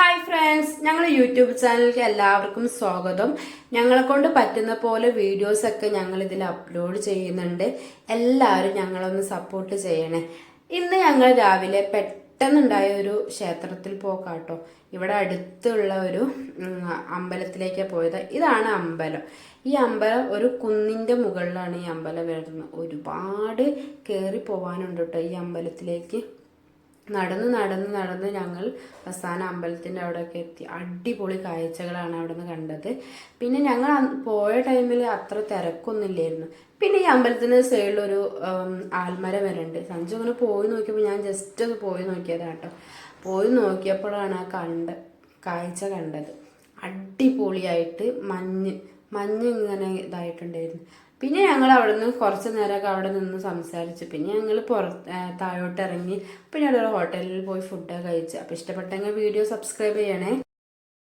Hi friends ഞങ്ങൾ YouTube ചാനലിലേക്ക് എല്ലാവർക്കും സ്വാഗതം. ഞങ്ങളെ കൊണ്ട് പറ്റുന്ന പോലെ വീഡിയോസൊക്കെ ഞങ്ങൾ ഇതിൽ അപ്ലോഡ് ചെയ്യുന്നുണ്ട്. എല്ലാവരും ഞങ്ങളൊന്ന് സപ്പോർട്ട് ചെയ്യണേ. ഇന്ന് ഞങ്ങൾ രാവിലെ പെട്ടെന്നുണ്ടായ ഒരു ക്ഷേത്രത്തിൽ പോക്കാട്ടോ ഇവിടെ അടുത്തുള്ള ഒരു അമ്പലത്തിലേക്ക് പോയത്. ഇതാണ് അമ്പലം. ഈ അമ്പലം ഒരു കുന്നിന്റെ മുകളിലാണ് ഈ അമ്പലം വരുന്നത്. ഒരുപാട് കയറി പോകാനുണ്ട് കേട്ടോ ഈ അമ്പലത്തിലേക്ക്. നടന്ന് നടന്ന് നടന്ന് ഞങ്ങൾ അവസാന അമ്പലത്തിന്റെ അവിടെയൊക്കെ എത്തി. അടിപൊളി കാഴ്ചകളാണ് അവിടെ നിന്ന് കണ്ടത്. പിന്നെ ഞങ്ങൾ പോയ ടൈമിൽ അത്ര തിരക്കൊന്നുമില്ലായിരുന്നു. പിന്നെ ഈ അമ്പലത്തിന് സൈഡിലൊരു ആൽമരം വരുന്നുണ്ട് സഞ്ജു അങ്ങനെ പോയി നോക്കിയപ്പോൾ ഞാൻ ജസ്റ്റ് ഒന്ന് പോയി നോക്കിയതാണ് കേട്ടോ. പോയി നോക്കിയപ്പോഴാണ് ആ കണ്ട കാഴ്ച കണ്ടത്. അടിപൊളിയായിട്ട് മഞ്ഞ് മഞ്ഞ് ഇങ്ങനെ ഇതായിട്ടുണ്ടായിരുന്നു. പിന്നെ ഞങ്ങൾ അവിടെ നിന്ന് കുറച്ച് നേരമൊക്കെ അവിടെ നിന്ന് സംസാരിച്ചു. പിന്നെ ഞങ്ങൾ പുറത്ത് താഴോട്ട് ഇറങ്ങി. പിന്നെ അവിടെ ഹോട്ടലിൽ പോയി ഫുഡൊക്കെ കഴിച്ചു. അപ്പോൾ ഇഷ്ടപ്പെട്ടെങ്കിൽ വീഡിയോ സബ്സ്ക്രൈബ് ചെയ്യണേ.